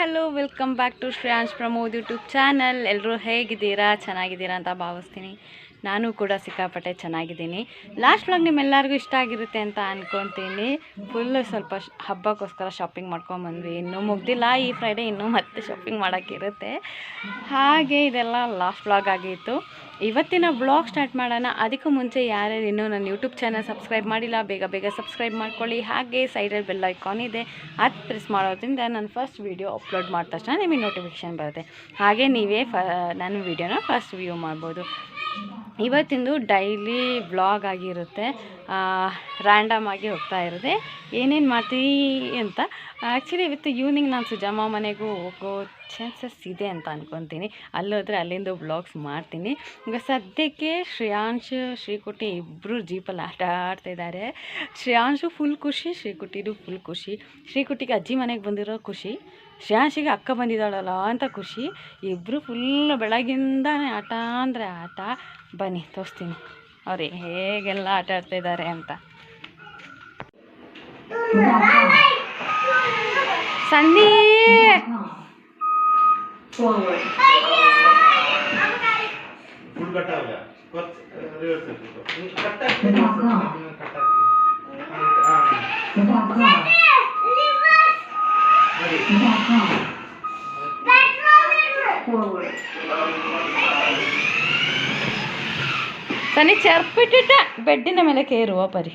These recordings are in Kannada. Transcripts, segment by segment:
Hello welcome back to Shreyansh Pramod YouTube channel. ಎಲ್ಲರೂ ಹೇಗಿದ್ದೀರಾ? ಚೆನ್ನಾಗಿದ್ದೀರಾ ಅಂತ ಭಾವಿಸ್ತೀನಿ. ನಾನು ಕೂಡ ಸಿಕ್ಕಾಪಟ್ಟೆ ಚೆನ್ನಾಗಿದ್ದೀನಿ. ಲಾಸ್ಟ್ ವ್ಲಾಗ್ ನಿಮ್ಮೆಲ್ಲರಿಗೂ ಇಷ್ಟ ಆಗಿರುತ್ತೆ ಅಂತ ಅಂದ್ಕೊತೀನಿ ಫುಲ್ ಸ್ವಲ್ಪ ಹಬ್ಬಕ್ಕೋಸ್ಕರ ಶಾಪಿಂಗ್ ಮಾಡ್ಕೊಂಬಂದ್ವಿ ಇನ್ನೂ ಮುಗ್ದಿಲ್ಲ. ಈ ಫ್ರೈಡೇ ಇನ್ನೂ ಮತ್ತೆ ಶಾಪಿಂಗ್ ಮಾಡೋಕ್ಕಿರುತ್ತೆ. ಹಾಗೆ ಇದೆಲ್ಲ ಲಾಸ್ಟ್ ವ್ಲಾಗ್ ಆಗಿತ್ತು. ಇವತ್ತಿನ ಬ್ಲಾಗ್ ಸ್ಟಾರ್ಟ್ ಮಾಡೋಣ. ಅದಕ್ಕೂ ಮುಂಚೆ ಯಾರ್ಯಾರು ಇನ್ನೂ ನನ್ನ ಯೂಟ್ಯೂಬ್ ಚಾನಲ್ ಸಬ್ಸ್ಕ್ರೈಬ್ ಮಾಡಿಲ್ಲ, ಬೇಗ ಬೇಗ ಸಬ್ಸ್ಕ್ರೈಬ್ ಮಾಡ್ಕೊಳ್ಳಿ. ಹಾಗೆ ಸೈಡಲ್ಲಿ ಬೆಲ್ ಐಕಾನ್ ಇದೆ. ಅದು ಪ್ರೆಸ್ ಮಾಡೋದ್ರಿಂದ ನಾನು ಫಸ್ಟ್ ವೀಡಿಯೋ ಅಪ್ಲೋಡ್ ಮಾಡಿದ ತಕ್ಷಣ ನಿಮಗೆ ನೋಟಿಫಿಕೇಶನ್ ಬರುತ್ತೆ. ಹಾಗೆ ನೀವೇ ಫ ನನ್ನ ವೀಡಿಯೋನ ಫಸ್ಟ್ ವ್ಯೂ ಮಾಡ್ಬೋದು. ಇವತ್ತಿಂದು ಡೈಲಿ ಬ್ಲಾಗ್ ಆಗಿರುತ್ತೆ. ರ್ಯಾಂಡಮ್ ಆಗಿ ಹೋಗ್ತಾ ಇರುತ್ತೆ. ಏನೇನು ಮಾಡ್ತೀವಿ ಅಂತ ಆ್ಯಕ್ಚುಲಿ ಇವತ್ತು ಈವ್ನಿಂಗ್ ನಾನು ಸುಜಾಮ ಮನೆಗೂ ಹೋಗೋ ಚಾನ್ಸಸ್ ಇದೆ ಅಂತ ಅಂದ್ಕೊತೀನಿ ಅಲ್ಲೋದ್ರೆ ಅಲ್ಲಿಂದ ಬ್ಲಾಗ್ಸ್ ಮಾಡ್ತೀನಿ. ಈಗ ಸದ್ಯಕ್ಕೆ ಶ್ರೇಯಾಂಶ್, ಶ್ರೀಕುಟಿ ಇಬ್ಬರು ಜೀಪಲ್ಲಿ ಆಟ ಆಡ್ತಾ ಇದ್ದಾರೆ ಶ್ರೇಯಾಂಶು ಫುಲ್ ಖುಷಿ, ಶ್ರೀಕುಟಿದು ಫುಲ್ ಖುಷಿ. ಶ್ರೀಕುಟಿಗೆ ಅಜ್ಜಿ ಮನೆಗೆ ಬಂದಿರೋ ಖುಷಿ. ಶ್ರೇಯಾಂಶಿಗೆ ಅಕ್ಕ ಬಂದಿದ್ದಾಳಲ್ಲ ಅಂತ ಖುಷಿ. ಇಬ್ಬರು ಫುಲ್ ಬೆಳಗಿಂದಾನೆ ಆಟ ಅಂದರೆ ಆಟ. ಬನ್ನಿ, ತೋರಿಸ್ತೀನಿ. ಅವ್ರು ಹೇಗೆಲ್ಲ ಆಟ ಆಡ್ತಿದ್ದಾರೆ ಅಂತ. ಸಂಧಿ ಫುಲ್ ಕಟ್ ಆಗಲ್ಲ ರಿವರ್ಸ್ ಕಟ್ ಆಗ್ತದೆ ಕಟ್ ಆಗ್ತದೆ ಸನಿ ಚರ್ಪಿಟ್ಟಿಟ್ಟ ಬೆಡ್ಡಿನ ಮೇಲೆ ಕೇರುವ ಪರಿ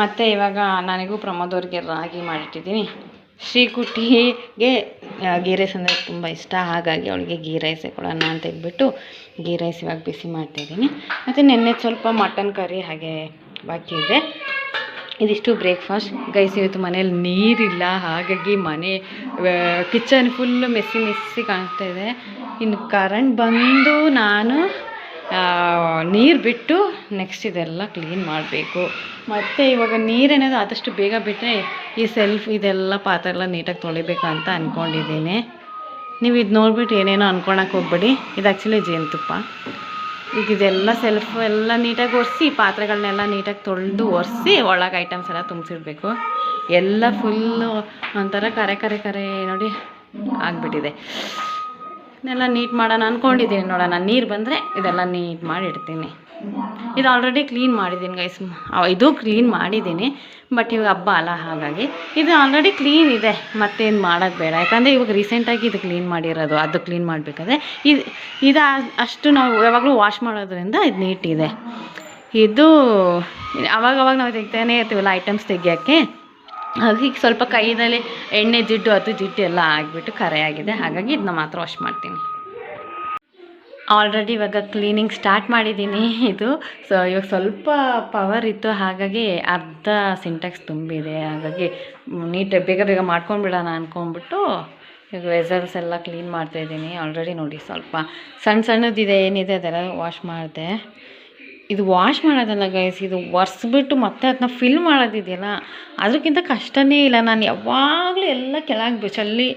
ಮತ್ತು ಇವಾಗ ನನಗೂ ಪ್ರಮೋದ್ ಅವ್ರಿಗೆ ರಾಗಿ ಮಾಡಿಟ್ಟಿದ್ದೀನಿ. ಶ್ರೀಕುಟ್ಟಿಗೆ ಗೀ ರೈಸ್ ಅಂದರೆ ತುಂಬ ಇಷ್ಟ. ಹಾಗಾಗಿ ಅವಳಿಗೆ ಗೀ ರೈಸೇ ಕೊಡೋಣ ಅಂತ ಹೇಳ್ಬಿಟ್ಟು ಗೀ ರೈಸ್ ಇವಾಗ ಬಿಸಿ ಮಾಡ್ತಾಯಿದ್ದೀನಿ ಮತ್ತು ನೆನ್ನೆ ಸ್ವಲ್ಪ ಮಟನ್ ಕರಿ ಹಾಗೆ ಬಾಕಿ ಇದೆ. ಇದಿಷ್ಟು ಬ್ರೇಕ್ಫಾಸ್ಟ್. ಗೈಸ್, ಇವತ್ತು ಮನೇಲಿ ನೀರಿಲ್ಲ. ಹಾಗಾಗಿ ಮನೆ ಕಿಚನ್ ಫುಲ್ಲು ಮೆಸ್ಸಿ ಮೆಸ್ಸಿ ಕಾಣಿಸ್ತಾ ಇದೆ. ಇನ್ನು ಕರೆಂಟ್ ಬಂದು ನಾನು ನೀರು ಬಿಟ್ಟು ನೆಕ್ಸ್ಟ್ ಇದೆಲ್ಲ ಕ್ಲೀನ್ ಮಾಡಬೇಕು. ಮತ್ತು ಇವಾಗ ನೀರೇನದು ಆದಷ್ಟು ಬೇಗ ಬಿಟ್ಟರೆ ಈ ಸೆಲ್ಫ್ ಇದೆಲ್ಲ ಪಾತ್ರೆ ಎಲ್ಲ ನೀಟಾಗಿ ತೊಳಿಬೇಕು ಅಂತ ಅಂದ್ಕೊಂಡಿದ್ದೀನಿ ನೀವು ಇದು ನೋಡ್ಬಿಟ್ಟು ಏನೇನೋ ಅಂದ್ಕೊಳಕ್ಕೆ ಹೋಗ್ಬೇಡಿ. ಇದು ಆ್ಯಕ್ಚುಲಿ ಜೇನುತುಪ್ಪ. ಈಗ ಇದೆಲ್ಲ ಸೆಲ್ಫ್ ಎಲ್ಲ ನೀಟಾಗಿ ಒರೆಸಿ ಪಾತ್ರೆಗಳನ್ನೆಲ್ಲ ನೀಟಾಗಿ ತೊಳೆದು ಒರೆಸಿ, ಒಳಗೆ ಐಟಮ್ಸ್ ಎಲ್ಲ ತುಂಬಿಸಿಡ್ಬೇಕು. ಎಲ್ಲ ಫುಲ್ಲು ಒಂಥರ ಕರೆ ಕರೆ ಕರೆ ನೋಡಿ ಆಗಿಬಿಟ್ಟಿದೆ. ಇದನ್ನೆಲ್ಲ ನೀಟ್ ಮಾಡೋಣ ಅಂದ್ಕೊಂಡಿದ್ದೀನಿ ನೋಡೋಣ ನೀರು ಬಂದರೆ ಇದೆಲ್ಲ ನೀಟ್ ಮಾಡಿ ಇಡ್ತೀನಿ. ಇದು ಆಲ್ರೆಡಿ ಕ್ಲೀನ್ ಮಾಡಿದ್ದೀನಿ ಗೈಸ್ ಇದು ಕ್ಲೀನ್ ಮಾಡಿದ್ದೀನಿ ಬಟ್ ಇವಾಗ ಹಬ್ಬ ಅಲ್ಲ, ಹಾಗಾಗಿ. ಇದು ಆಲ್ರೆಡಿ ಕ್ಲೀನ್ ಇದೆ, ಮತ್ತೇನು ಮಾಡೋದು ಬೇಡ. ಯಾಕಂದರೆ ಇವಾಗ ರೀಸೆಂಟಾಗಿ ಇದು ಕ್ಲೀನ್ ಮಾಡಿರೋದು, ಅದು ಕ್ಲೀನ್ ಮಾಡಬೇಕಾದ್ರೆ ಇದು ಇದು ಅಷ್ಟು ನಾವು ಯಾವಾಗಲೂ ವಾಶ್ ಮಾಡೋದ್ರಿಂದ ಇದು ನೀಟಿದೆ ಇದೆ. ಇದು ಅವಾಗ ಅವಾಗ ನಾವು ತೆಗಿತಾನೆ ಇರ್ತೀವಲ್ಲ ಐಟಮ್ಸ್ ತೆಗಿಯೋಕ್ಕೆ? ಅದಕ್ಕೆ ಸ್ವಲ್ಪ ಕೈಯಲ್ಲಿ ಎಣ್ಣೆ ಜಿಡ್ಡು ಅದು ಜಿಡ್ಡು ಎಲ್ಲ ಆಗಿಬಿಟ್ಟು ಕರೆ ಆಗಿದೆ. ಹಾಗಾಗಿ ಇದನ್ನ ಮಾತ್ರ ವಾಶ್ ಮಾಡ್ತೀನಿ. ಆಲ್ರೆಡಿ ಇವಾಗ ಕ್ಲೀನಿಂಗ್ ಸ್ಟಾರ್ಟ್ ಮಾಡಿದ್ದೀನಿ ಇದು. ಸೊ ಇವಾಗ ಸ್ವಲ್ಪ ಪವರ್ ಇತ್ತು. ಹಾಗಾಗಿ ಅರ್ಧ ಸಿಂಟೆಕ್ಸ್ ತುಂಬಿದೆ. ಹಾಗಾಗಿ ನೀಟಾಗಿ ಬೇಗ ಬೇಗ ಮಾಡ್ಕೊಂಡ್ಬಿಡೋಣ ಅಂದ್ಕೊಂಡ್ಬಿಟ್ಟು ಈಗ ವೆಸಲ್ಸ್ ಎಲ್ಲ ಕ್ಲೀನ್ ಮಾಡ್ತಾಯಿದ್ದೀನಿ ಆಲ್ರೆಡಿ ನೋಡಿ ಸ್ವಲ್ಪ ಸಣ್ಣ ಸಣ್ಣದಿದೆ, ಏನಿದೆ ಅದೆಲ್ಲ ವಾಶ್ ಮಾಡಿದೆ. ಇದು ವಾಶ್ ಮಾಡೋದಲ್ಲ ಗೈಸ್ ಇದು ಒರೆಸ್ಬಿಟ್ಟು ಮತ್ತೆ ಅದನ್ನ ಫಿಲ್ ಮಾಡೋದಿದೆಯಲ್ಲ ಅದಕ್ಕಿಂತ ಕಷ್ಟನೇ ಇಲ್ಲ. ನಾನು ಯಾವಾಗಲೂ ಎಲ್ಲ ಕೆಳಗೆ ಚಲ್ಲಿ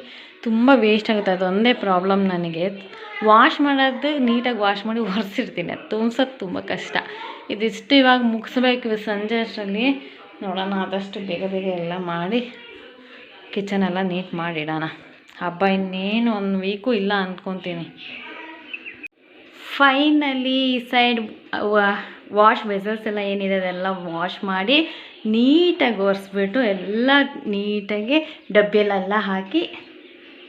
ತುಂಬ ವೇಸ್ಟ್ ಆಗುತ್ತೆ. ಅದೊಂದೇ ಪ್ರಾಬ್ಲಮ್ ನನಗೆ. ವಾಶ್ ಮಾಡೋದು ನೀಟಾಗಿ ವಾಶ್ ಮಾಡಿ ಒರೆಸಿರ್ತೀನಿ. ಅದು ತುಂಬ್ಸೋದು ತುಂಬ ಕಷ್ಟ. ಇದಿಷ್ಟು ಇವಾಗ ಮುಗಿಸ್ಬೇಕು ಸಂಜೆ ಅಷ್ಟರಲ್ಲಿ. ನೋಡೋಣ, ಆದಷ್ಟು ಬೇಗ ಬೇಗ ಎಲ್ಲ ಮಾಡಿ ಕಿಚನ್ ಎಲ್ಲ ನೀಟ್ ಮಾಡಿಡೋಣ ಹಬ್ಬ ಇನ್ನೇನು, ಒಂದು ವೀಕು ಇಲ್ಲ ಅಂದ್ಕೊತೀನಿ ಫೈನಲಿ ಈ ಸೈಡ್ ವಾಶ್ ವೆಸಲ್ಸ್ ಎಲ್ಲ ಏನಿದೆ ಅದೆಲ್ಲ ವಾಶ್ ಮಾಡಿ ನೀಟಾಗಿ ಒರೆಸ್ಬಿಟ್ಟು ಎಲ್ಲ ನೀಟಾಗಿ ಡಬ್ಬಿಯಲ್ಲೆಲ್ಲ ಹಾಕಿ.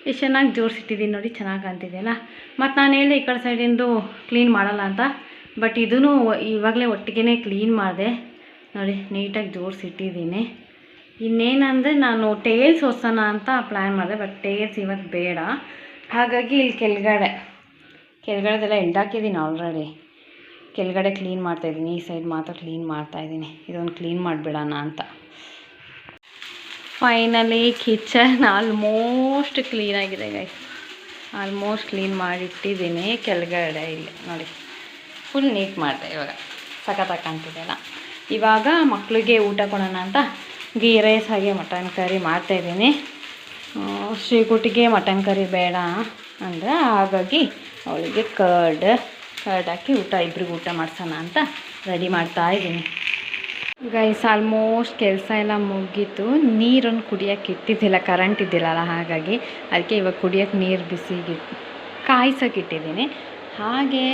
ಎಷ್ಟು ಚೆನ್ನಾಗಿ ಜೋಡಿಸಿಟ್ಟಿದ್ದೀನಿ ನೋಡಿ, ಚೆನ್ನಾಗಿ ಕಾಣ್ತಿದೆಯಲ್ಲ? ಮತ್ತು ನಾನು ಹೇಳಿದೆ ಈ ಕಡೆ ಸೈಡಿಂದು ಕ್ಲೀನ್ ಮಾಡಲ್ಲ ಅಂತ ಬಟ್ ಇದೂ ಇವಾಗಲೇ ಒಟ್ಟಿಗೆ ಕ್ಲೀನ್ ಮಾಡಿದೆ. ನೋಡಿ, ನೀಟಾಗಿ ಜೋಡಿಸಿಟ್ಟಿದ್ದೀನಿ ಇನ್ನೇನಂದರೆ ನಾನು ಟೇಲ್ಸ್ ಹೊಸನ ಅಂತ ಪ್ಲ್ಯಾನ್ ಮಾಡಿದೆ ಬಟ್ ಟೇಲ್ಸ್ ಇವತ್ತು ಬೇಡ. ಹಾಗಾಗಿ ಇಲ್ಲಿ ಕೆಳಗಡೆ. ಕೆಳಗಡೆದೆಲ್ಲ ಎಳ್ದಾಕಿದ್ದೀನಿ ಆಲ್ರೆಡಿ ಕೆಳಗಡೆ ಕ್ಲೀನ್ ಮಾಡ್ತಾಯಿದ್ದೀನಿ ಈ ಸೈಡ್ ಮಾತ್ರ ಕ್ಲೀನ್ ಮಾಡ್ತಾಯಿದ್ದೀನಿ ಇದೊಂದು ಕ್ಲೀನ್ ಮಾಡಿಬಿಡೋಣ ಅಂತ. ಫೈನಲಿ ಕಿಚನ್ ಆಲ್ಮೋಸ್ಟ್ ಕ್ಲೀನಾಗಿದೆ ಗೈಸ್ ಆಲ್ಮೋಸ್ಟ್ ಕ್ಲೀನ್ ಮಾಡಿಟ್ಟಿದ್ದೀನಿ ಕೆಳಗಡೆ ಇಲ್ಲಿ, ನೋಡಿ. ಫುಲ್ ನೀಟ್ ಮಾಡಿದೆ ಇವಾಗ. ಸಖತ್ತಾಗಿ ಕಾಣ್ತಿದೆಯಲ್ಲ ಇವಾಗ ಮಕ್ಕಳಿಗೆ ಊಟ ಕೊಡೋಣ ಅಂತ ಗೀ ರೈಸ್ ಹಾಗೆ ಮಟನ್ ಕರಿ ಮಾಡ್ತಾಯಿದ್ದೀನಿ ಶ್ರೀಕುಟಿಗೆ ಮಟನ್ ಕರಿ ಬೇಡ ಅಂದರೆ ಹಾಗಾಗಿ ಅವಳಿಗೆ ಕರ್ಡ್ ಕರ್ಡ್ ಹಾಕಿ ಊಟ ಇಬ್ಬರಿಗೂ ಊಟ ಮಾಡ್ಸೋಣ ಅಂತ ರೆಡಿ ಮಾಡ್ತಾ ಇದ್ದೀನಿ. ಗೈಸ್ ಆಲ್ಮೋಸ್ಟ್ ಕೆಲಸ ಎಲ್ಲ ಮುಗೀತು. ನೀರನ್ನು ಕುಡಿಯೋಕೆ ಇಟ್ಟಿದ್ದಿಲ್ಲ ಕರೆಂಟ್ ಇದ್ದಿಲ್ಲಲ್ಲ ಹಾಗಾಗಿ ಅದಕ್ಕೆ ಇವಾಗ ಕುಡಿಯೋಕ್ಕೆ ನೀರು ಬಿಸಿಗೆ ಕಾಯಿಸೋಕೆ ಇಟ್ಟಿದ್ದೀನಿ. ಹಾಗೆ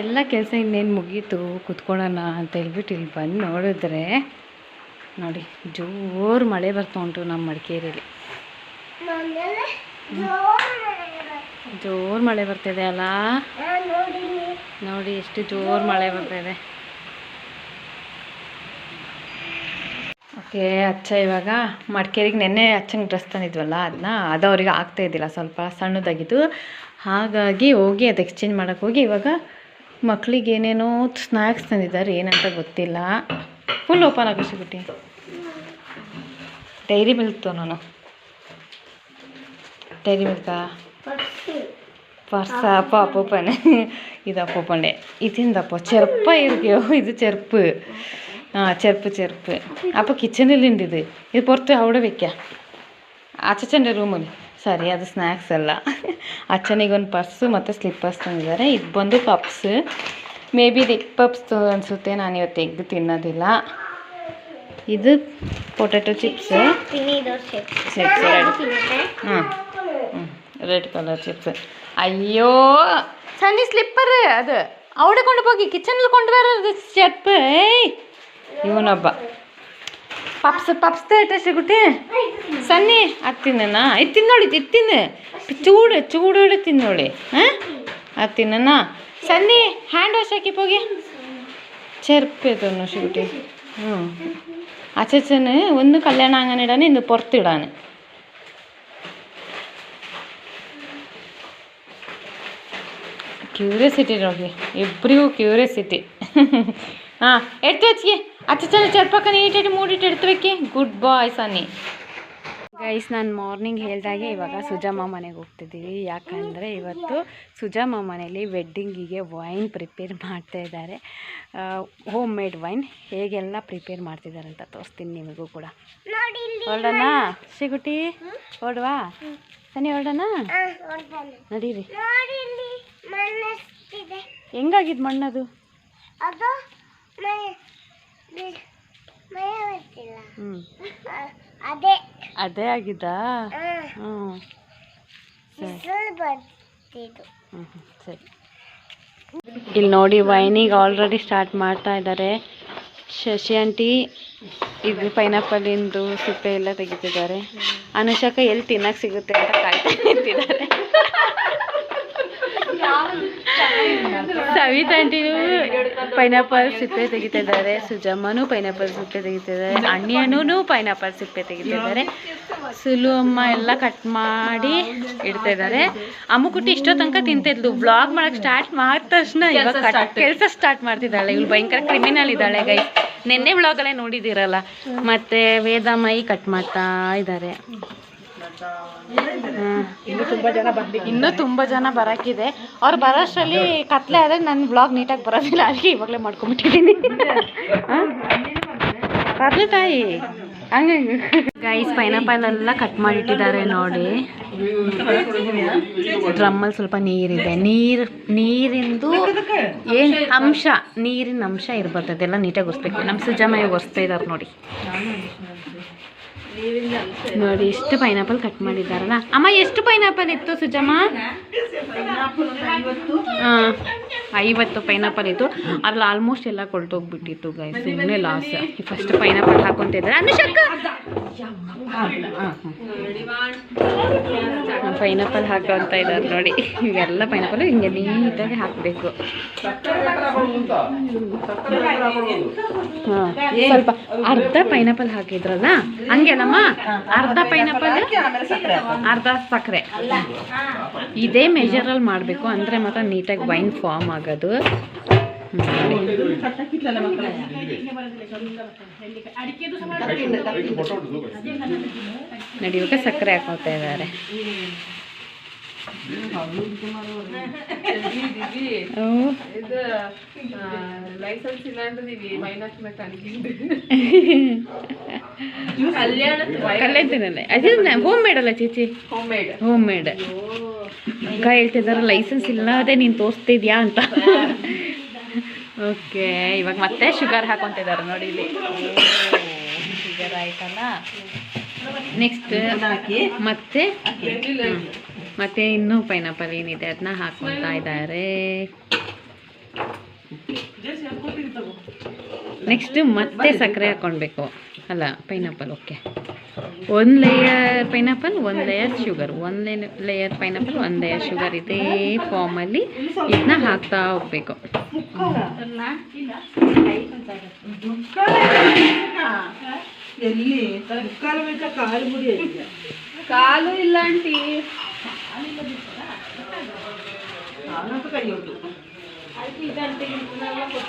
ಎಲ್ಲ ಕೆಲಸ ಇನ್ನೇನು ಮುಗೀತು ಕುತ್ಕೊಳ್ಳೋಣ ಅಂತ ಹೇಳ್ಬಿಟ್ಟು ಇಲ್ಲಿ ಬಂದು ನೋಡಿದ್ರೆ ನೋಡಿ ಜೋರು ಮಳೆ ಬರ್ತಾ ಉಂಟು ನಮ್ಮ ಮಡಿಕೇರಿಯಲ್ಲಿ ಜೋರು ಮಳೆ ಬರ್ತಿದೆ ಅಲ್ಲ ನೋಡಿ ಎಷ್ಟು ಜೋರು ಮಳೆ ಬರ್ತಾಯಿದೆ ಓಕೆ, ಅಚ್ಚ ಇವಾಗ ಮಡಿಕೇರಿಗೆ ನೆನ್ನೆ ಅಚ್ಚಂಗೆ ಡ್ರೆಸ್ ತಂದಿದ್ವಲ್ಲ ಅದನ್ನ ಅದು ಅವ್ರಿಗೆ ಆಗ್ತಾ ಇದ್ದಿಲ್ಲ, ಸ್ವಲ್ಪ ಸಣ್ಣದಾಗಿತ್ತು ಹಾಗಾಗಿ ಹೋಗಿ ಅದು ಎಕ್ಸ್ಚೇಂಜ್ ಮಾಡೋಕೆ ಹೋಗಿ ಇವಾಗ ಮಕ್ಕಳಿಗೆ ಏನೇನೋ ಸ್ನ್ಯಾಕ್ಸ್ ತಂದಿದ್ದಾರೆ, ಏನಂತ ಗೊತ್ತಿಲ್ಲ. ಫುಲ್ ಓಪನ್ ಆಗಿ ಸಿಗುತ್ತೆ ಡೈರಿ ಮಿಲ್ಕ್ ನಾನು ಡೈರಿ ಮಿಲ್ಕಾ ಪರ್ಸ ಅಪ್ಪ ಅಪ್ಪನೆ ಇದು ಅಪ್ಪ ಪಂಡೆ ಇದಿಂದಪ್ಪ ಚೆರ್ಪ ಇರ್ಗೆಯೋ ಇದು ಚೆರ್ಪ. ಹಾಂ ಚೆರ್ಪ ಚೆರ್ಪ. ಅಪ್ಪ ಕಿಚನಲ್ಲಿ ಇಂಡಿದು ಇದು ಪೊರ್ತು ಅವಡೆ ವೆಕ್ಯ ಆಚೆಚಂಡೆ ರೂಮಲ್ಲಿ ಸರಿ ಅದು ಸ್ನ್ಯಾಕ್ಸ್ ಎಲ್ಲ. ಅಚ್ಚನಿಗೊಂದು ಪರ್ಸು ಮತ್ತು ಸ್ಲಿಪ್ಪರ್ಸ್ ತಂದಿದ್ದಾರೆ. ಇದು ಬಂದು ಪಪ್ಸ್ ಮೇ ಬಿ ಇದು ಎಗ್ ಪಪ್ಸ್ ಅನಿಸುತ್ತೆ. ನಾನು ಇವತ್ತು ಎಗ್ ತಿನ್ನೋದಿಲ್ಲ. ಇದು ಪೊಟ್ಯಾಟೊ ಚಿಪ್ಸ್ ಹಾಂ ರೆಡ್ ಕಲರ್ ಚಿಪ್ಸ್ ಅಯ್ಯೋ, ಸನ್ನಿ ಸ್ಲಿಪ್ಪರ್ ಅದು. ಅವಡೆ ಕೊಂಡು ಹೋಗಿ ಕಿಚನ್ ಕೊಂಡು ಬರೋದು ಸ್ಟೆಪ್ ಇವನೊಬ್ಬ. ಪಪ್ಸ್ ಪಪ್ಸ್ ತೇಟ ಸಿಗುಟೆ ಸನ್ನಿ, ಅದು ತಿನ್ನನಾ ಇದು ತಿನ್ನೋಳಿ, ಇದು ತಿನ್ನು. ಚೂಡು ಚೂಡೋಳೆ ತಿನ್ನೋಳಿ. ಹಾಂ? ಸನ್ನಿ ಹ್ಯಾಂಡ್ ವಾಶ್ ಹಾಕಿ ಹೋಗಿ. ചെറുപ്പേതൊന്നും ഷൂട്ടി ആ അച്ഛന് ಒಂದು ಕಲ್ಯಾಣ അങ്ങനെ ಇಡಾನೆ ಇನ್ನು പുറത്തിടാൻ ಕ್ಯೂರಿಯಾಸಿಟಿ ನೋಡಿ ಇಬ್ಬರಿಗೂ ಕ್ಯೂರಿಯಾಸಿಟಿ ಹಾಂ ಎಡ್ತು ಹಚ್ಚಿಗೆ ಚಲ ಚರ್ಪಕ್ಕ ನೀಟಾಗಿ ಮೂಡಿಟ್ಟು ಎಡ್ತು ಬೆಕ್ಕಿ ಗುಡ್ ಬಾಯ್ ಸನ್ನಿ ಗೈಸ್ ನಾನು ಮಾರ್ನಿಂಗ್ ಹೇಳಿದಾಗೆ ಇವಾಗ ಸುಜಮ್ಮ ಮನೆಗೆ ಹೋಗ್ತಿದ್ದೀವಿ. ಯಾಕಂದರೆ ಇವತ್ತು ಸುಜಮ್ಮ ಮನೇಲಿ ವೆಡ್ಡಿಂಗಿಗೆ ವೈನ್ ಪ್ರಿಪೇರ್ ಮಾಡ್ತಾ ಇದ್ದಾರೆ. ಹೋಮ್ ಮೇಡ್ ವೈನ್ ಹೇಗೆಲ್ಲ ಪ್ರಿಪೇರ್ ಮಾಡ್ತಿದ್ದಾರೆ ಅಂತ ತೋರಿಸ್ತೀನಿ ನಿಮಗೂ ಕೂಡ. ಹೊರಡೋಣ ಸಿಗುಟಿ ಹೊರಡುವಾ? ಸನಿ ಹೊರಡೋಣ ನಡೀರಿ. ಹೆಂಗಾಗಿದ್ದು ಮಣ್ಣದು? ಅದು ಅದೇ. ಅದೇ ಆಗಿದ್ದಾ? ಹ್ಞೂ ಸರಿ. ಇಲ್ಲಿ ನೋಡಿ ವೈನಿಗೆ ಆಲ್ರೆಡಿ ಸ್ಟಾರ್ಟ್ ಮಾಡ್ತಾ ಇದ್ದಾರೆ ಶಶಿ ಆಂಟಿ ಇದು ಪೈನಾಪಲಿಂದು ಸಿಪ್ಪೆ ಎಲ್ಲ ತೆಗಿತಿದ್ದಾರೆ. ಅನುಷಕ ಎಲ್ಲಿ ತಿನ್ನಕ್ಕೆ ಸಿಗುತ್ತೆ ಅಂತ ಕಾಯ್ತಾ ನಿಂತಿದ್ದಾರೆ ಸವಿತಾ ಆಂಟಿನೂ ಪೈನಾಪಲ್ ಸಿಪ್ಪೆ ತೆಗಿತಾ ಇದ್ದಾರೆ ಸುಜಮ್ಮನೂ ಪೈನಾಪಲ್ ಸಿಪ್ಪೆ ತೆಗಿತಿದ್ದಾರೆ ಅಣ್ಣಿಯನೂ ಪೈನಾಪಲ್ ಸಿಪ್ಪೆ ತೆಗಿತಿದ್ದಾರೆ. ಸುಲು ಅಮ್ಮ ಎಲ್ಲ ಕಟ್ ಮಾಡಿ ಇಡ್ತಾ ಇದ್ದಾರೆ ಅಮ್ಮುಕುಟ್ಟಿ ಇಷ್ಟೋ ತನಕ ತಿಂತಿದ್ಲು. ಬ್ಲಾಗ್ ಮಾಡಕ್ ಸ್ಟಾರ್ಟ್ ಮಾಡಿದ ತಕ್ಷಣ ಇವಾಗ ಕೆಲಸ ಸ್ಟಾರ್ಟ್ ಮಾಡ್ತಿದ್ದಾಳೆ. ಇವಳು ಭಯಂಕರ ಕ್ರಿಮಿನಲ್ ಇದ್ದಾಳೆ ಗೈ ನಿನ್ನೆ ಬ್ಲಾಗಲ್ಲೇ ನೋಡಿದಿರಲ್ಲ ಮತ್ತೆ ವೇದಮಯಿ ಕಟ್ ಮಾಡ್ತಾ ಇದ್ದಾರೆ. ಇನ್ನೂ ತುಂಬಾ ಜನ ಬಂದಿ ಇನ್ನೂ ತುಂಬ ಜನ ಬರೋಕ್ಕಿದೆ. ಅವ್ರು ಬರೋಷ್ಟರಲ್ಲಿ ಕತ್ಲೆ ಆದರೆ ನನ್ನ ಬ್ಲಾಗ್ ನೀಟಾಗಿ ಬರೋದಿಲ್ಲ. ಅದಕ್ಕೆ ಇವಾಗಲೇ ಮಾಡ್ಕೊಂಬಿಟ್ಟಿದ್ದೀನಿ. ಬರ್ಲಿ ತಾಯಿ. ಹಂಗೆ ಗೈಸ್ ಪೈನಾಪಲ್ ಎಲ್ಲ ಕಟ್ ಮಾಡಿಟ್ಟಿದ್ದಾರೆ ನೋಡಿ. ಡ್ರಮ್ಮಲ್ಲಿ ಸ್ವಲ್ಪ ನೀರಿದೆ. ನೀರು ನೀರಿಂದು ಏನು ಅಂಶ? ನೀರಿನ ಅಂಶ ಇರ್ಬಾರ್ದು. ಅದೆಲ್ಲ ನೀಟಾಗಿ ಒರೆಸ್ಬೇಕು. ನಮ್ಮ ಸುಜಾಮಯ್ಯ ಒರೆಸ್ತಾ ಇದ್ದಾರೆ ನೋಡಿ. ನೋಡಿ ಎಷ್ಟು ಪೈನಾಪಲ್ ಕಟ್ ಮಾಡಿದ್ದಾರಲ್ಲ? ಅಮ್ಮ ಎಷ್ಟು ಪೈನಾಪಲ್ ಇತ್ತು ಸುಜಮ್ಮ? ಹಾಂ ಐವತ್ತು ಪೈನಾಪಲ್ ಇತ್ತು. ಅದ್ರಲ್ಲಿ ಆಲ್ಮೋಸ್ಟ್ ಎಲ್ಲ ಕೊಳ್ತೋಗ್ಬಿಟ್ಟಿತ್ತು ಗೈ ಸುಮ್ಮನೆ ಲಾಸ್ ಫಸ್ಟ್ ಪೈನಾಪಲ್ ಹಾಕೊಂತಿದ್ದಾರೆ ಅನುಷಕ್ಕ ಪೈನಾಪಲ್ ಹಾಕೊಂತ ಇದ್ದಾರೆ. ನೋಡಿ ಇವೆಲ್ಲ ಪೈನಾಪಲ್ ಹಿಂಗೆ ನೀಟಾಗಿ ಹಾಕಬೇಕು. ಹಾಂ ಸ್ವಲ್ಪ ಅರ್ಧ ಪೈನಾಪಲ್ ಹಾಕಿದ್ರಲ್ಲ ಹಂಗೇನಮ್ಮ ಅರ್ಧ ಪೈನಾಪಲ್ ಅರ್ಧ ಸಕ್ಕರೆ. ಇದೇ ಮೆಜರಲ್ಲಿ ಮಾಡಬೇಕು. ಅಂದರೆ ಮಾತ್ರ ನೀಟಾಗಿ ವೈನ್ ಫಾರ್ಮ್ ಆಗೋದು. ನೋಡಿ ಇವಾಗ ಸಕ್ಕರೆ ಹಾಕೋತಾ ಇದ್ದಾರೆ. ಲೈಸೆನ್ಸ್ ಇಲ್ಲ ಕಲ್ಲೈತಿನಲ್ಲ ಅದು ಹೋಮ್ ಮೇಡ್ ಅಲ್ಲ ಚೀಚಿ? ಹೋಮ್ ಮೇಡ್ ಹೋಮ್ ಮೇಡ್ ಅಕ್ಕ ಹೇಳ್ತಿದ್ದಾರೆ ಲೈಸೆನ್ಸ್ ಇಲ್ಲದೆ ನೀನು ತೋರಿಸ್ತಿದ್ಯಾ ಅಂತ. ಓಕೆ ಇವಾಗ ಮತ್ತೆ ಶುಗರ್ ಹಾಕೊಂತಿದಾರ ನೋಡಿ ಇಲ್ಲಿ. ಶುಗರ್ ಆಯ್ತಲ್ಲ. ನೆಕ್ಸ್ಟ್ ಮತ್ತೆ? ಮತ್ತೆ ಇನ್ನೂ ಪೈನಾಪಲ್ ಏನಿದೆ ಅದನ್ನ ಹಾಕೊತಾ ಇದ್ದಾರೆ ನೆಕ್ಸ್ಟ್ ಮತ್ತೆ ಸಕ್ಕರೆ ಹಾಕ್ಕೊಳ್ಬೇಕು ಅಲ್ಲ ಪೈನಾಪಲ್ ಓಕೆ ಒಂದು ಲೇಯರ್ ಪೈನಾಪಲ್ ಒಂದು ಲೇಯರ್ ಶುಗರ್ ಒಂದು ಲೇಯರ್ ಪೈನಾಪಲ್ ಒಂದು ಲೇಯರ್ ಶುಗರ್ ಇದೇ ಫಾರ್ಮಲ್ಲಿ ಇದನ್ನ ಹಾಕ್ತಾ ಹೋಗ್ಬೇಕು. ಕಾಲು ಕಾಲು ಇಲ್ಲ ಆಂಟಿ. ಅವನಂತೂ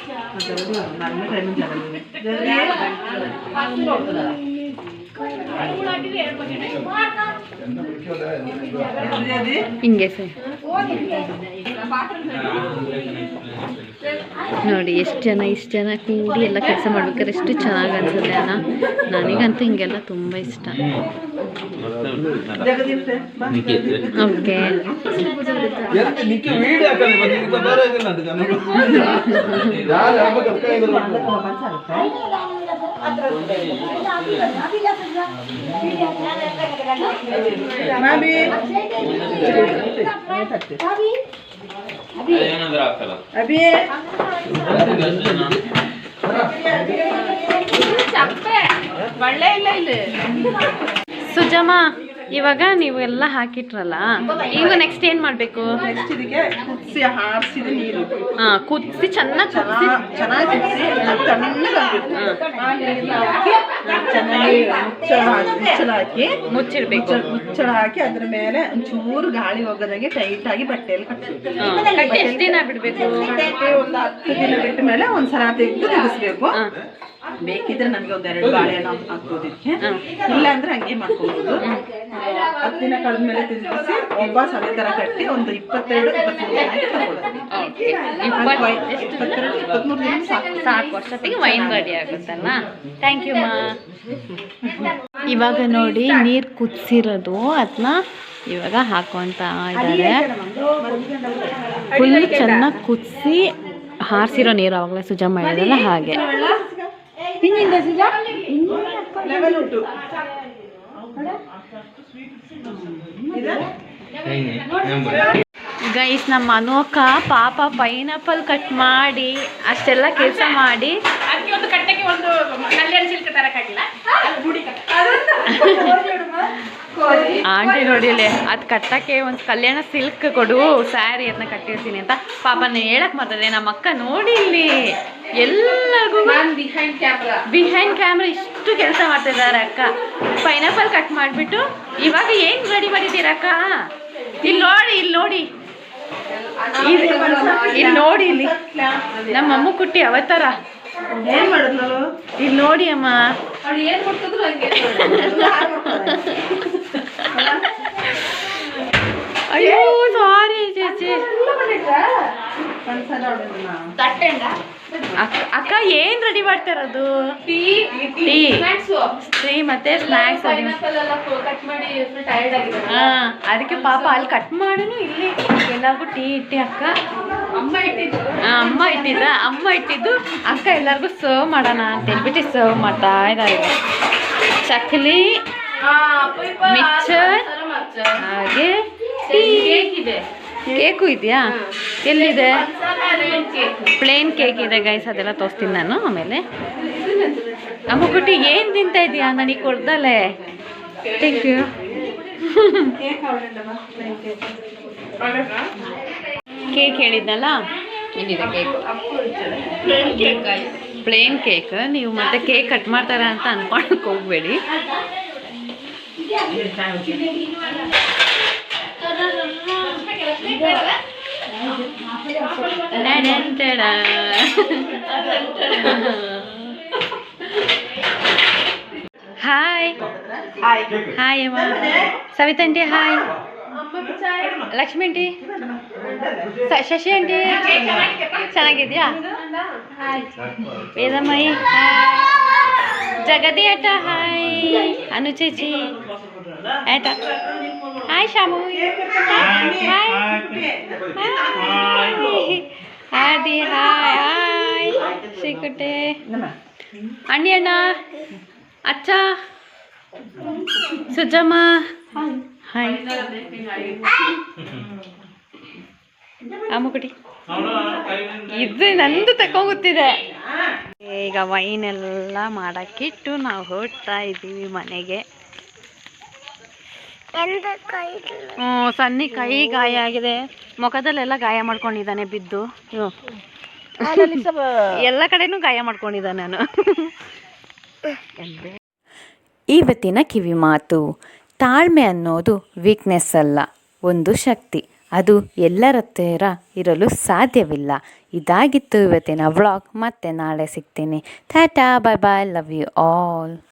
ಕೈ ಹೊಡ್ದು ಅದರದ್ದು ನನ್ನ ಟೈಮಿಂಗ್ ಹಿಂಗೆ ಸರ್ ನೋಡಿ, ಎಷ್ಟು ಜನ, ಇಷ್ಟು ಜನ ಕೂಡಿ ಎಲ್ಲ ಕೆಲಸ ಮಾಡ್ಬೇಕಾದ್ರೆ ಎಷ್ಟು ಚೆನ್ನಾಗಿ ಅನ್ಸುತ್ತೆ ಅಣ್ಣ ನನಗಂತೂ ಹಿಂಗೆಲ್ಲ ತುಂಬ ಇಷ್ಟ. ಜಗದೀಶ್ ಬಾ ಓಕೆ ಎಂತ ನಿಕ್ಕೆ ವೀಡಿಯೋ ಹಾಕಲ್ಲ ಮತ್ತೆ ಈಗ ಬೇರೆ ಇದಿಲ್ಲ ಅಂತ ಜನಗಳು ಯಾರು ಯಾವಾಗ ಕರ್ಕೊಂಡು ಇದ್ರು ಮಾಮಿ ಅಭಿ ಒಳ್ಳೆ ಇಲ್ಲ ಇಲ್ಲಿ ಸುಜಮ್ಮ ಇವಾಗ ನೀವು ಎಲ್ಲ ಹಾಕಿಟ್ರಲ್ಲ? ಈಗ ನೆಕ್ಸ್ಟ್ ಏನು ಮಾಡಬೇಕು? ನೆಕ್ಸ್ಟ್ ಇದಕ್ಕೆ ಕುದಿಸಿ ಹಾರಿಸಿದ ನೀರು. ಹಾಂ ಕುದಿಸಿ ಚೆನ್ನಾಗಿ ಕುದಿಸಿ. ಚೆನ್ನಾಗಿ ಕುದಿಸಿ. ಚೆನ್ನಾಗಿ ಮುಚ್ಚಳ ಹಾಕಿ ಮುಚ್ಚಿಡ್ಬೇಕು. ಮುಚ್ಚಳ ಹಾಕಿ ಅದ್ರ ಮೇಲೆ ಒಂಚೂರು ಗಾಳಿ ಹೋಗೋದಂಗೆ ಟೈಟ್ ಆಗಿ ಬಟ್ಟೆಯಲ್ಲಿ ಕಟ್ಟಿ ಎಷ್ಟು ದಿನ ಬಿಡಬೇಕು? ಒಂದು ಹತ್ತು ದಿನ ಬಿಟ್ಟ ಮೇಲೆ ಒಂದ್ಸಲ ತೆಗೆದು ತೆಗಿಸ್ಬೇಕು ಬೇಕಿದ್ರೆ ನಮಗೆ ಒಂದೆರಡು ಬಾಳೆಹಣ್ಣು ಹಾಕ್ಬೋದು ಇದಕ್ಕೆ. ಇಲ್ಲ ಅಂದ್ರೆ ಹಂಗೆ ಮಾಡ್ಕೋಬಹುದು ಹತ್ತು ದಿನ ಕಳೆದ್ಮೇಲೆ ತಿರುಗಿಸಿ ಒಬ್ಬ ಸಲ ತರ ಕಟ್ಟಿ ಒಂದು ಇಪ್ಪತ್ತೆರಡು ಇಪ್ಪತ್ತೆರಡು ದಿನ ಸಾಕು. ವೈನ್ ಆಗುತ್ತಲ್ಲ? ಥ್ಯಾಂಕ್ ಯು ಮಾ ಇವಾಗ ನೋಡಿ ನೀರು ಕುದಿಸಿರೋದು. ಅದನ್ನ ಇವಾಗ ಹಾಕೊತಾ ಇದ್ದಾರೆ. ಫುಲ್ ಚೆನ್ನಾಗಿ ಕುದಿಸಿ ಹಾರಿಸಿರೋ ನೀರು ಅವಾಗಲೇ ಸುಜಾ ಮಾಡಿದ್ರಲ್ಲ ಹಾಗೆ. ಲೆವೆಲ್ ಉಂಟು. ಗೈಸ್ ನಮ್ಮ ಅನೋಕ ಪಾಪ ಪೈನಾಪಲ್ ಕಟ್ ಮಾಡಿ ಅಷ್ಟೆಲ್ಲ ಕೆಲಸ ಮಾಡಿ. ಅದಕ್ಕೆ ಒಂದು ಕಟ್ಟಕ್ಕೆ ಒಂದು ಕಲ್ಯಾಣ ಸಿಲ್ಕ್ ತರ ಕಟ್ಟಿಲ್ಲ. ಆಂಟಿ ನೋಡಿಲೆ ಅದು ಕಟ್ಟಕ್ಕೆ ಒಂದು ಕಲ್ಯಾಣ ಸಿಲ್ಕ್ ಕೊಡು ಸ್ಯಾರಿ ಅದನ್ನ ಕಟ್ಟಿರ್ತೀನಿ ಅಂತ. ಪಾಪ ನಾನು ಹೇಳಕ್ ಮಾತಾಡಿದೆ ನಮ್ಮ ಅಕ್ಕ ನೋಡಿ ಇಲ್ಲಿ. ಎಲ್ಲರಿಗೂ ಬಿಹೈಂಡ್ ಕ್ಯಾಮ್ರಾ ಇಷ್ಟು ಕೆಲಸ ಮಾಡ್ತಿದ್ದಾರೆ ಅಕ್ಕ. ಪೈನಾಪಲ್ ಕಟ್ ಮಾಡಿಬಿಟ್ಟು ಇವಾಗ ಏನು ರೆಡಿ ಮಾಡಿದ್ದೀರಕ್ಕ ಇಲ್ಲಿ ನೋಡಿ ಇಲ್ಲಿ ನೋಡಿ. ಇಲ್ಲಿ ನೋಡಿ. ಇಲ್ಲಿ ನಮ್ಮ ಅಮ್ಮ ಕುಟ್ಟಿ ಅವತ್ತಾರ ಇಲ್ಲಿ ನೋಡಿ ಅಮ್ಮ. ಅವ್ಳು ಏನ್ ಮುಟ್ಟಿದ್ರು ಹಂಗೆ ಅಯ್ಯೋ ಸಾರಿ ಚೇಚಿ ತಟ್ಟೆಂಡ ಅಕ್ಕ ಅಕ್ಕ ಏನ್ ರೆಡಿ ಮಾಡ್ತಾರದು? ಟೀ ಟೀ ಸ್ನಾಕ್ಸು ಟೀ ಮತ್ತೆ ಸ್ನಾಕ್ಸ್ ಪೈನಾಪಲ್ ಕಟ್ ಮಾಡಿ ಟೈರ್ಡ್ ಆಗಿದೆ ಹಾ ಅದಕ್ಕೆ ಪಾಪ ಅಲ್ಲಿ ಕಟ್ ಮಾಡಿನೂ ಇಲ್ಲಿ. ಎಲ್ಲರಿಗೂ ಟೀ ಇಟ್ಟಿ ಅಕ್ಕ. ಅಮ್ಮ ಇಟ್ಟಿದ್ದು. ಅಮ್ಮ ಇಟ್ಟಿದ್ದ ಅಕ್ಕ ಎಲ್ಲರಿಗೂ ಸರ್ವ್ ಮಾಡೋಣ ಅಂತ ಹೇಳ್ಬಿಟ್ಟು ಸರ್ವ್ ಮಾಡ್ತಾ ಇದ್ದಾರೆ. ಚಕ್ಲಿ ಮಿಕ್ಸರ್ ಹಾಗೆ ಕೇಕ್ ಇದೆ. ಕೇಕು ಇದೆಯಾ? ಎಲ್ಲಿದೆ? ಪ್ಲೇನ್ ಕೇಕ್ ಇದೆ ಗೈಸ್ ಅದೆಲ್ಲ ತೋರಿಸ್ತೀನಿ ನಾನು ಆಮೇಲೆ. ಅಮ್ಮ ಕುಟ್ಟಿ ಏನು ತಿಂತಾ ಇದೆಯಾ? ನನಗೆ ಕೊಡ್ದಲೆ. ಥ್ಯಾಂಕ್ ಯು ಕೇಕ್ ಹೇಳಿದ್ನಲ್ಲ? ಇಲ್ಲಿದೆ ಕೇಕ್? ಪ್ಲೇನ್ ಕೇಕ್ ಆಯ್ತು ಪ್ಲೇನ್ ಕೇಕ್ ನೀವು ಮತ್ತೆ ಕೇಕ್ ಕಟ್ ಮಾಡ್ತಾರ ಅಂತ ಅನ್ಕೊಳಕ್ ಹೋಗ್ಬೇಡಿ. ಹಾಯ್ ಹಾಯ್ ಅಮ್ಮ Savita aunty hi Lakshmi aunty. ಸ- ಶಶಿ ಆಂಟಿ ಚೆನ್ನಾಗಿದ್ಯಾ? ವೇದಮಯಿ ಜಗದಿ ಆಟ, ಹಾಯ್. ಅನು ಚೇಚಿ ಆಯ್ತಾ hi Shamu. Hi. Adi hi. Hi. ಶ್ರೀಕುಟ್ಟೆ ಅಣ್ಣಿ ಅಣ್ಣ ಅಚ್ಚ. ಸುಜಮ್ಮ. ಹಾಯ್. ಅಮ್ಮುಕುಟಿ ಇದು ನಂದು ತಕೊಂಗುತ್ತಿದೆ ಈಗ ವೈನ್ ಎಲ್ಲ ಮಾಡಕ್ಕಿಟ್ಟು ನಾವು ಹೊರಡ್ತಾ ಇದ್ದೀವಿ ಮನೆಗೆ. ಹ್ಞೂ ಸನ್ನಿ ಕೈ ಗಾಯ ಆಗಿದೆ. ಮುಖದಲ್ಲೆಲ್ಲ ಗಾಯ ಮಾಡ್ಕೊಂಡಿದ್ದಾನೆ ಬಿದ್ದು. ಎಲ್ಲ ಕಡೆನೂ ಗಾಯ ಮಾಡ್ಕೊಂಡಿದ್ದಾನೆ ನಾನು. ಇವತ್ತಿನ ಕಿವಿ ಮಾತು ತಾಳ್ಮೆ ಅನ್ನೋದು ವೀಕ್ನೆಸ್ ಅಲ್ಲ ಒಂದು ಶಕ್ತಿ. ಅದು ಎಲ್ಲರ ಹತ್ತಿರ ಇರಲು ಸಾಧ್ಯವಿಲ್ಲ. ಇದಾಗಿತ್ತು ಇವತ್ತಿನ ವ್ಲಾಗ್. ಮತ್ತೆ ನಾಳೆ ಸಿಗ್ತೀನಿ. Tata bye bye love you all